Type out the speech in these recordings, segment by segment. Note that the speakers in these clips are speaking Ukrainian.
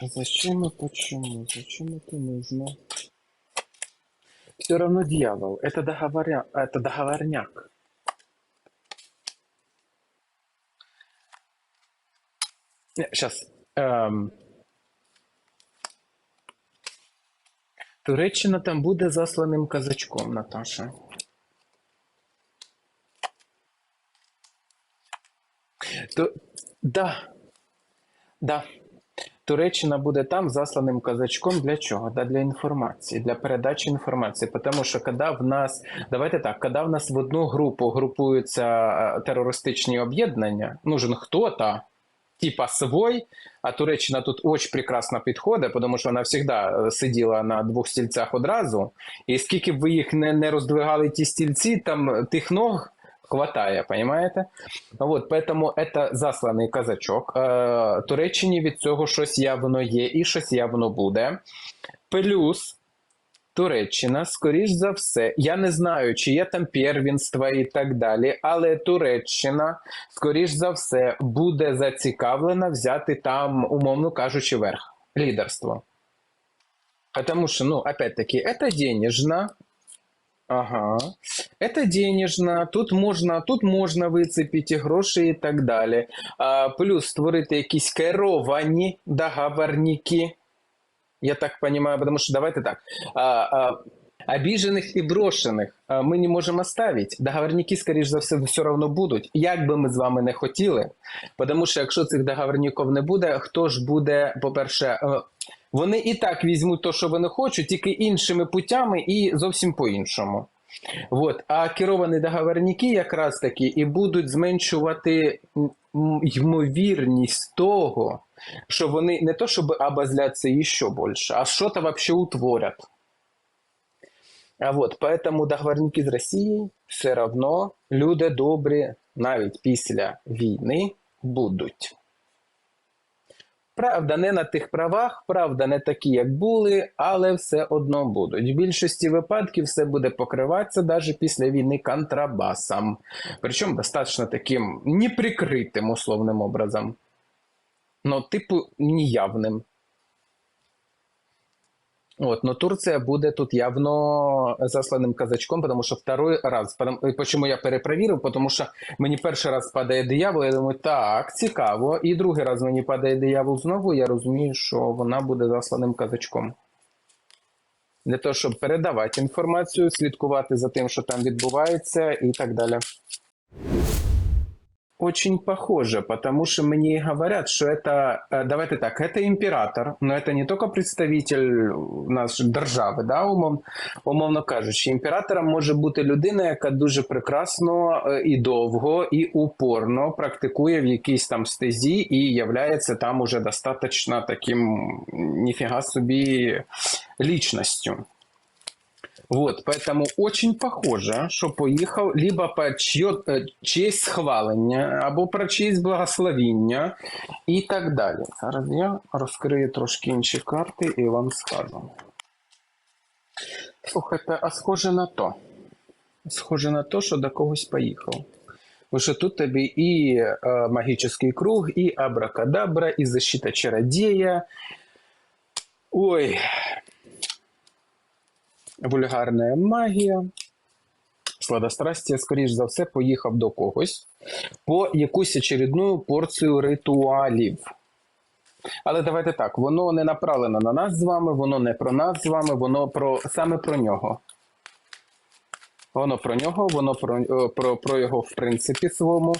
Зачем и почему? Зачем это нужно? Все равно дьявол. Это, договоря... это договорняк. Сейчас. Туреччина там буде засланим казачком, Наташа. То... Да. Да. Туреччина буде там засланим казачком для чого? Да, для інформації, для передачі інформації. Тому що коли в нас, давайте так, коли в нас в одну групу групуються е, терористичні об'єднання, нужен хто-то, типа свой, а Туреччина тут очень прекрасно підходить, тому що вона завжди сиділа на двох стільцях одразу. І скільки б ви їх не, не роздвигали ті стільці, там тих ног хватає, понимаете? Вот, поэтому это засланий казачок. Е, Туреччині від цього щось явно є і щось явно буде. Плюс Туреччина, скоріш за все, я не знаю, чи є там первенство і так далі, але Туреччина, скоріш за все, буде зацікавлена взяти там, умовно кажучи, верх, лідерство. Потому что, ну, опять-таки, это денежно, Ага. Это денежно, тут можна, тут можна вицепити гроші і так далі. А, плюс створити якісь керовані договорники. Я так понимаю, потому что давайте так. А, а, обиженных и брошенных а, ми не можемо оставить. Договорники, скоріш за все, все равно будуть. Як би ми з вами не хотіли. Тому що якщо цих договорників не буде, хто ж буде, по-перше, е, вони і так візьмуть те, що вони хочуть, тільки іншими путями і зовсім по-іншому. От. А керовані договорники якраз таки і будуть зменшувати ймовірність того, що вони не то щоб обозляться еще більше, а що-то вообще утворять. А вот, поэтому договорники з Росією все равно люди добрі навіть після війни будуть. Правда, не на тих правах, правда, не такі, як були, але все одно будуть. В більшості випадків все буде покриватися навіть після війни контрабасом. Причому достатньо таким неприкритим условним образом. Ну, типу, неявним. От, но Турція буде тут явно засланим казачком, тому що второй раз, потому, почему я перепровірив, тому що мені перший раз падає диявол, я думаю, так, цікаво. І другий раз мені падає диявол знову, я розумію, що вона буде засланим казачком. Для того, щоб передавати інформацію, слідкувати за тим, що там відбувається, і так далі. Очень похоже, потому что мне говорят, что это, э, давайте так, это император, но это не только представитель нашої держави, да, умов, умовно кажучи, імператором може бути людина, яка дуже прекрасно е, і довго, і упорно практикує в якійсь там стезі і являється там уже достаточно таким ніфіга собі лічністю. Вот, поэтому очень похоже, що поїхав либо по чье, е, чиєсь схвалення, або про чиєсь благословіння і так далі. Зараз я розкрию трошки інші карти і вам скажу. Слухайте, а схоже на то. Схоже на то, що до когось поїхав. Бо що тут тобі і е, магічний круг, і абракадабра, і защита чародея. Ой, Вульгарна магія. Сладострастя, скоріш за все, поїхав до когось по якусь очередну порцію ритуалів. Але давайте так, воно не направлено на нас з вами, воно не про нас з вами, воно про саме про нього. Воно про нього, воно про, е, про, про його, в принципі, своєму.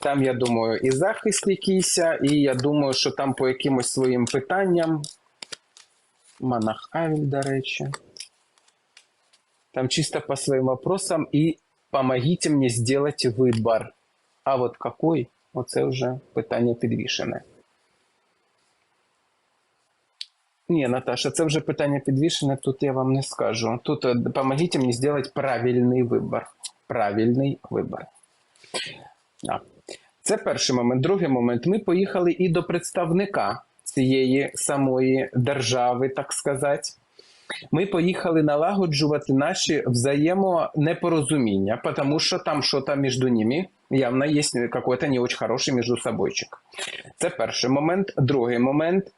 Там, я думаю, і захист якийсь, і я думаю, що там по якимось своїм питанням. Монах Авель, до речі. Там чисто по своим вопросам и помогите мне сделать выбор. А вот какой? Оце вже питання підвішене. Ні, Наташа, це вже питання підвішене, тут я вам не скажу. Тут е, помогите мені зробити правильний вибір. Правильний вибір. Да. Це перший момент. Другий момент. Ми поїхали і до представника цієї самої держави, так сказати. Ми поїхали налагоджувати наші взаємонепорозуміння, тому що там щось між ними явно є какой-то не дуже хороший між собойчик. Це перший момент. Другий момент.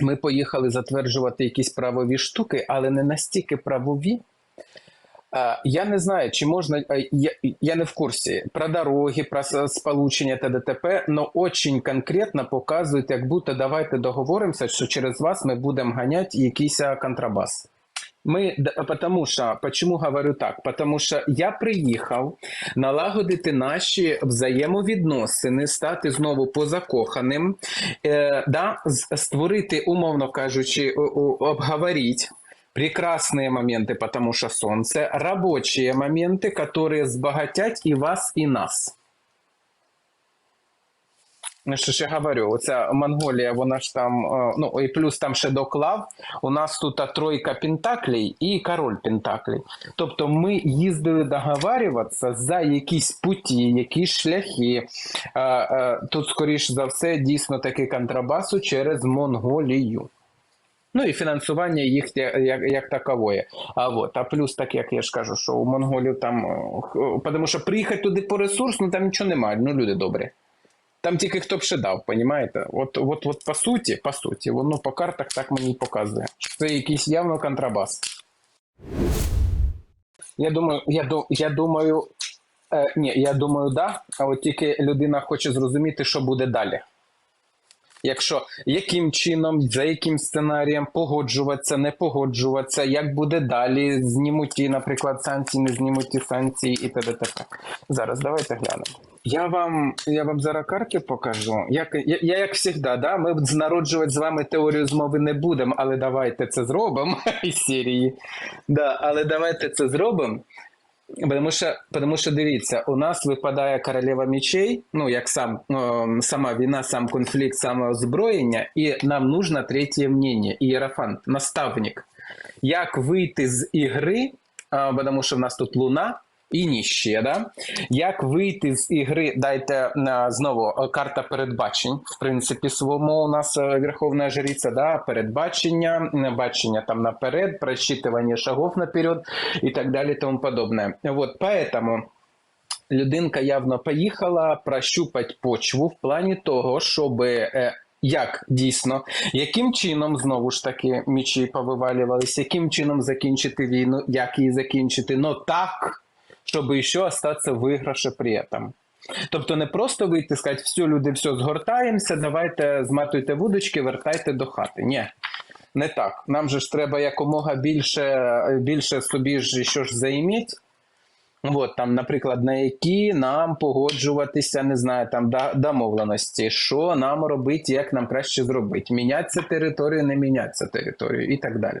ми поїхали затверджувати якісь правові штуки, але не настільки правові. Е, Я не знаю, чи можна. е, Я, я не в курсі про дороги, про сполучення та ДТП, але дуже конкретно показують, як будто давайте договоримося, що через вас ми будемо ганяти якийсь контрабас. Ми, потому що, почему говорю так? Потому що я приїхав налагодити наші взаємовідносини, стати знову позакоханим, е, да, створити, умовно кажучи, о- о- обговорить прекрасные моменты, потому что солнце, рабочие моменты, которые збагатять і вас, і нас. Ну, Що ж я говорю, оця Монголія, вона ж там, е, ну і плюс там ще доклав. У нас тут а, тройка пентаклей і король пентаклей. Тобто ми їздили договарюватися за якісь путі, якісь шляхи. Е, е, Тут, скоріш за все, дійсно таки контрабасу через Монголію. Ну і фінансування їх як, як, таковое. А вот, а плюс, так як я ж кажу, що у монголів там, е, тому що приїхати туди по ресурс, ну там нічого немає, ну люди добрі. Там тільки хто б ще дав, понімаєте? От, от, от по суті, по суті, воно по картах так мені показує. Це якийсь явно контрабас. Я думаю, я, я думаю, е, ні, я думаю, да. А от тільки людина хоче зрозуміти, що буде далі. Якщо яким чином, за яким сценарієм погоджуватися, не погоджуватися, як буде далі, знімуть ті, наприклад, санкції, не знімуть ті санкції і т.д. Зараз давайте глянемо. Я вам, я вам зараз карти покажу. Як, я, я як завжди, да? ми народжувати з вами теорію змови не будемо, але давайте це зробимо із серії. Да, але давайте це зробимо. Тому що, тому що дивіться, у нас випадає королева мечей, ну як сам ем, сама війна, сам конфлікт, саме озброєння, і нам нужно третє мнення, ієрофант, наставник. Як вийти з ігри, а, тому що в нас тут луна і ніще, да? Як вийти з ігри, дайте знову е, карта передбачень, в принципі, своєму у нас е, Верховна Жриця, да? передбачення, бачення там наперед, просчитування шагов наперед і так далі, тому подобне. Вот, поэтому людинка явно поїхала прощупати почву в плані того, щоб е, як дійсно, яким чином знову ж таки мічі повивалювалися, яким чином закінчити війну, як її закінчити, но так, щоб ще остатися в виграші при этом. Тобто не просто вийти і сказати, все, люди, все, згортаємося, давайте зматуйте вудочки, вертайте до хати. Ні. Не так. Нам же ж треба якомога більше, більше собі ж що ж заіміть. От там, наприклад, на які нам погоджуватися, не знаю, там домовленості, що нам робити, як нам краще зробити, мінятися територію, не мінятися територію і так далі.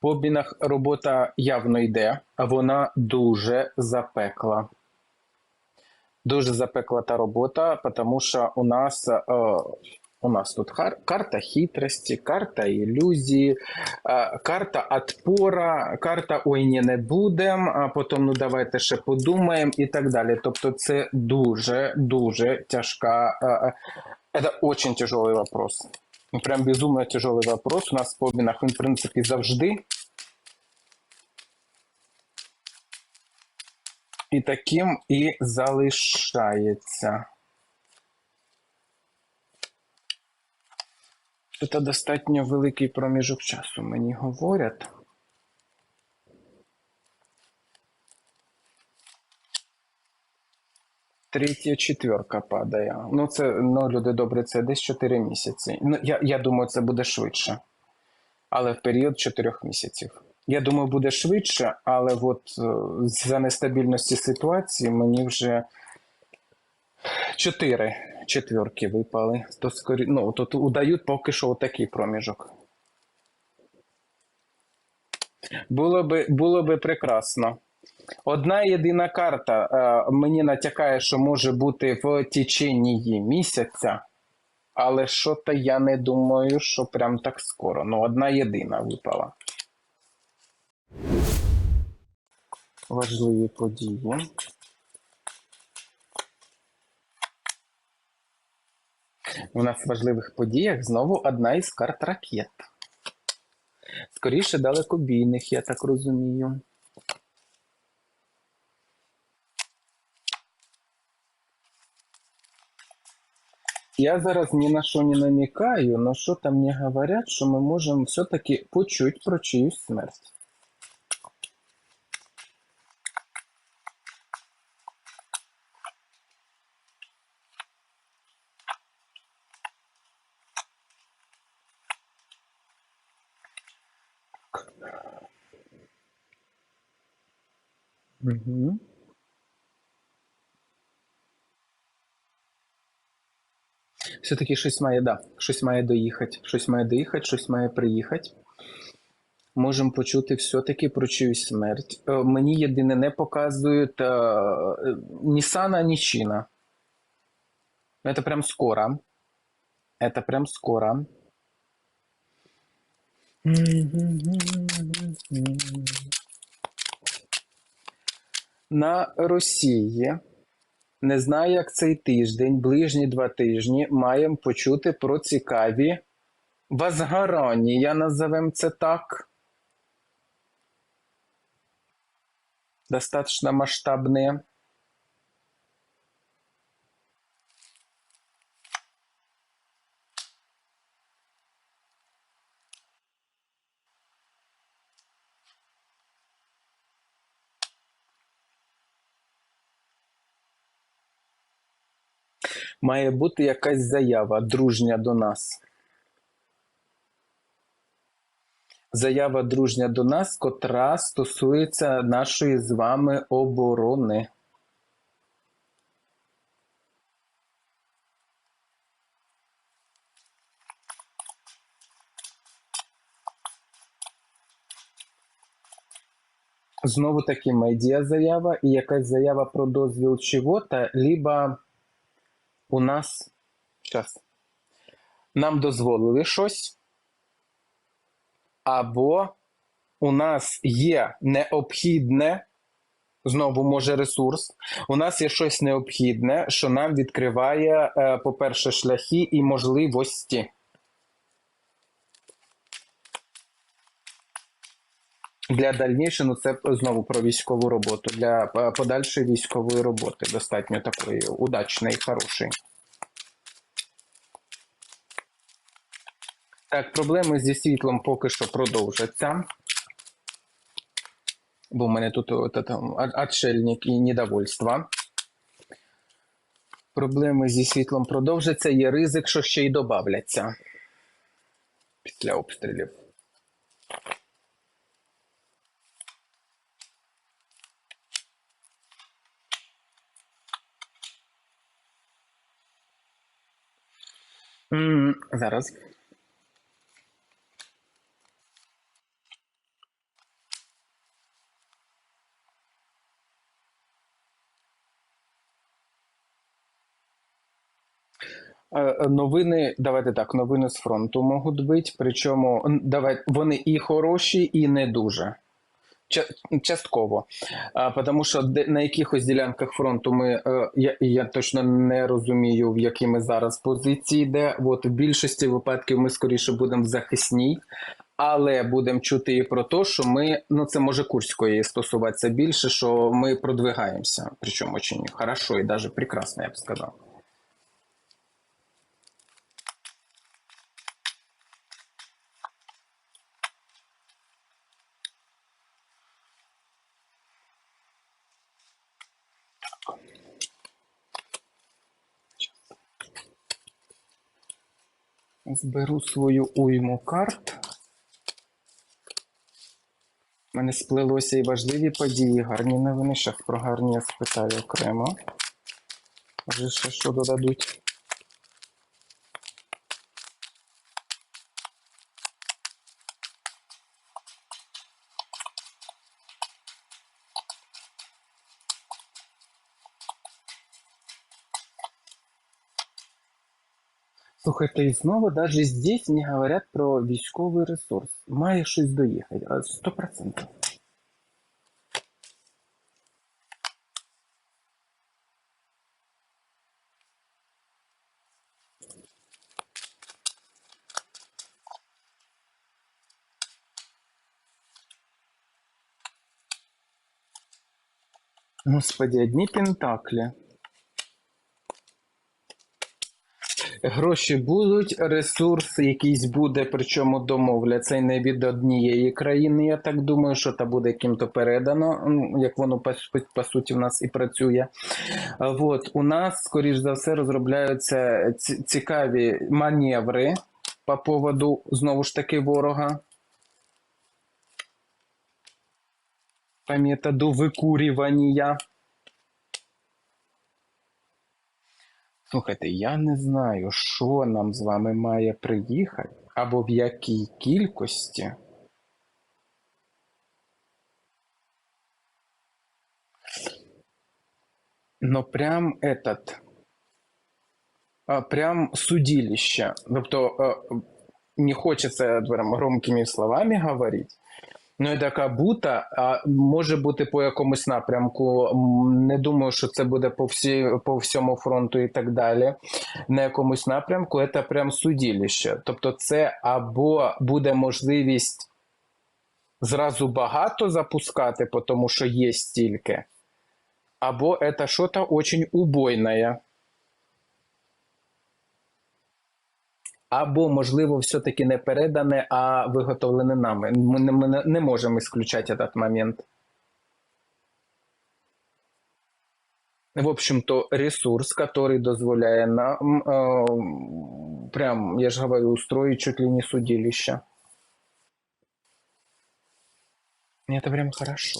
По обмінах робота явно йде, а вона дуже запекла. Дуже запекла та робота, тому що у нас, е, у нас тут хар- карта хитрості, карта ілюзії, е, карта отпора, карта ой, ні, не будем, а потім ну давайте ще подумаємо і так далі. Тобто це дуже, дуже тяжка. е, е, дуже тяжелый вопрос. Ну, Прям безумно тяжелый вопрос. У нас в обмінах він, в принципі, завжди. І таким і залишається. Це достатньо великий проміжок часу, мені говорять. Третя четверка падає. Ну, це ну, люди добре, це десь 4 місяці. Ну, я, я думаю, це буде швидше. Але в період 4 місяців. Я думаю, буде швидше, але от е, за нестабільності ситуації мені вже 4 четверки випали. То скорі... ну, тут удають поки що такий проміжок. Було би, було би прекрасно. Одна єдина карта е, мені натякає, що може бути в течение місяця, але що то я не думаю, що прям так скоро. Ну, одна єдина випала. Важливі події. У нас в важливих подіях знову одна із карт ракет. Скоріше далекобійних, я так розумію. Я зараз ні на що не намікаю, но що там мені говорять, що ми можемо все-таки почути про чиюсь смерть. Угу. Все-таки щось має, да, щось має доїхати, щось має доїхати, щось має приїхати. Можемо почути все-таки про чиюсь смерть. Е, Мені єдине не показують ні Сана, ні Чина. Это прям скоро. Это прям скоро. На Росії не знаю, як цей тиждень, ближні два тижні, маємо почути про цікаві возгорання, назовем це так. Достаточно масштабные. Має бути якась заява дружня до нас. Заява дружня до нас, котра стосується нашої з вами оборони. Знову таки медіа заява і якась заява про дозвіл чого-то, либо у нас щас, нам дозволили щось, або у нас є необхідне, знову може ресурс, у нас є щось необхідне, що нам відкриває, е, по-перше, шляхи і можливості. Для дальнішого ну, це знову про військову роботу. Для е, подальшої військової роботи достатньо такої удачної, хорошої. Так, проблеми зі світлом поки що продовжаться. Бо в мене тут от, от, отшельник і недовольство. Проблеми зі світлом продовжаться. Є ризик, що ще й додавляться після обстрілів. М, Зараз. Е, е, Новини, давайте так, новини з фронту можуть бути, причому н- давай, вони і хороші, і не дуже. Ча- Частково. А, тому що на якихось ділянках фронту ми, е, я, я точно не розумію, в якій ми зараз позиції, де от в більшості випадків ми скоріше будемо в захисній, але будемо чути і про те, що ми, ну це може Курської стосуватися більше, що ми продвигаємося, причому дуже хорошо і навіть прекрасно, я б сказав. Зберу свою уйму карт. У мене сплелося і важливі події, гарні новини. Щас про гарні я спитаю окремо. Може, ще що додадуть. Слухайте, і знову навіть здесь не говорять про військовий ресурс. Має щось доїхати, а 100%. Господи, одні пентаклі. Гроші будуть, ресурс якийсь буде, причому домовляться і не від однієї країни. Я так думаю, що та буде ким-то передано, як воно по, по суті в нас і працює. От у нас, скоріш за все, розробляються цікаві маневри по поводу знову ж таки ворога. По методу викурювання. Слухайте, я не знаю, що нам з вами має приїхати, або в якій кількості. Но прям этот, прям судилище. Тобто не хочеться громкими словами говорити, Ну, це як будто, а може бути по якомусь напрямку. Не думаю, що це буде по, всі, по всьому фронту і так далі. На якомусь напрямку це прям судилище. Тобто, це або буде можливість зразу багато запускати, тому що є стільки, або це щось дуже убойне. Або, можливо, все-таки не передане, а виготовлене нами. Ми не, ми не- не можемо исключати цей момент. В общем-то, ресурс, который дозволяє нам, э, прям, я же говорю, устроить чуть ли не судилище. И это прям хорошо.